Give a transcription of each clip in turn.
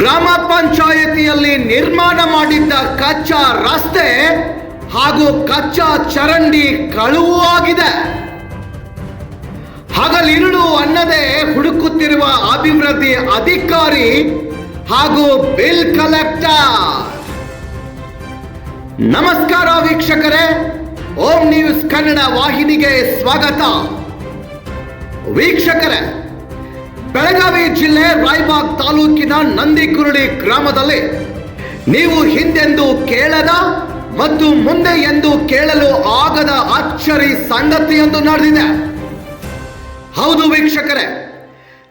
ಗ್ರಾಮ ಪಂಚಾಯತಿಯಲ್ಲಿ ನಿರ್ಮಾಣ ಮಾಡಿದ್ದ ಕಚ್ಚಾ ರಸ್ತೆ ಹಾಗೂ ಕಚ್ಚಾ ಚರಂಡಿ ಕಳುವು ಆಗಿದೆ. ಹಗಲಿರುಳು ಅನ್ನದೇ ಹುಡುಕುತ್ತಿರುವ ಅಭಿವೃದ್ಧಿ ಅಧಿಕಾರಿ ಹಾಗೂ ಬಿಲ್ ಕಲೆಕ್ಟರ್. ನಮಸ್ಕಾರ ವೀಕ್ಷಕರೇ, ಓಂ ನ್ಯೂಸ್ ಕನ್ನಡ ವಾಹಿನಿಗೆ ಸ್ವಾಗತ. ವೀಕ್ಷಕರೇ ಬೆಳಗಾವಿ ಜಿಲ್ಲೆ ರಾಯಬಾಗ್ ತಾಲೂಕಿನ ನಂದಿಕುರುಳಿ ಗ್ರಾಮದಲ್ಲಿ ನೀವು ಹಿಂದೆಂದು ಕೇಳದ ಮತ್ತು ಮುಂದೆ ಎಂದು ಕೇಳಲು ಆಗದ ಅಚ್ಚರಿ ಸಂಗತಿಯೊಂದು ನಡೆದಿದೆ. ಹೌದು ವೀಕ್ಷಕರೇ,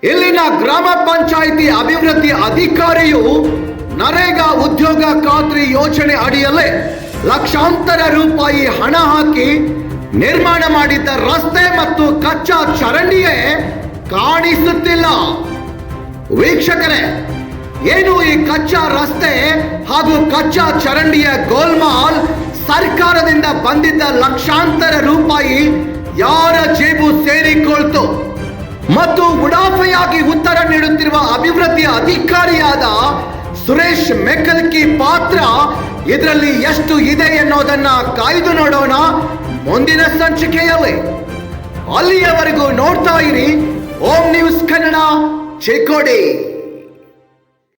ಇಲ್ಲಿನ ಗ್ರಾಮ ಪಂಚಾಯಿತಿ ಅಭಿವೃದ್ಧಿ ಅಧಿಕಾರಿಯು ನರೇಗಾ ಉದ್ಯೋಗ ಖಾತ್ರಿ ಯೋಜನೆ ಅಡಿಯಲ್ಲಿ ಲಕ್ಷಾಂತರ ರೂಪಾಯಿ ಹಣ ಹಾಕಿ ನಿರ್ಮಾಣ ಮಾಡಿದ್ದ ರಸ್ತೆ ಮತ್ತು ಕಚ್ಚಾ ಚರಂಡಿಯೇ ಕಾಣಿಸುತ್ತಿಲ್ಲ ವೀಕ್ಷಕರೇ, ಏನು ಈ ಕಚ್ಚಾ ರಸ್ತೆ ಹಾಗೂ ಕಚ್ಚಾ ಚರಂಡಿಯ ಗೋಲ್ಮಾಲ್ ಸರ್ಕಾರದಿಂದ ಬಂದಿದ್ದ ಲಕ್ಷಾಂತರ ರೂಪಾಯಿ ಯಾರ ಜೇಬು ಸೇರಿಕೊಳ್ತು? ಮತ್ತು ಉಡಾಫೆಯಾಗಿ ಉತ್ತರ ನೀಡುತ್ತಿರುವ ಅಭಿವೃದ್ಧಿ ಅಧಿಕಾರಿಯಾದ ಸುರೇಶ್ ಮೆಕಲ್ಕಿ ಪಾತ್ರ ಇದರಲ್ಲಿ ಎಷ್ಟು ಇದೆ ಎನ್ನುವುದನ್ನ ಕಾಯ್ದು ನೋಡೋಣ ಮುಂದಿನ ಸಂಚಿಕೆಯಲ್ಲಿ. ಅಲ್ಲಿಯವರೆಗೂ ನೋಡ್ತಾ ಇರಿ ಓಂ ನ್ಯೂಸ್ ಕನ್ನಡ ಚಿಕ್ಕೋಡಿ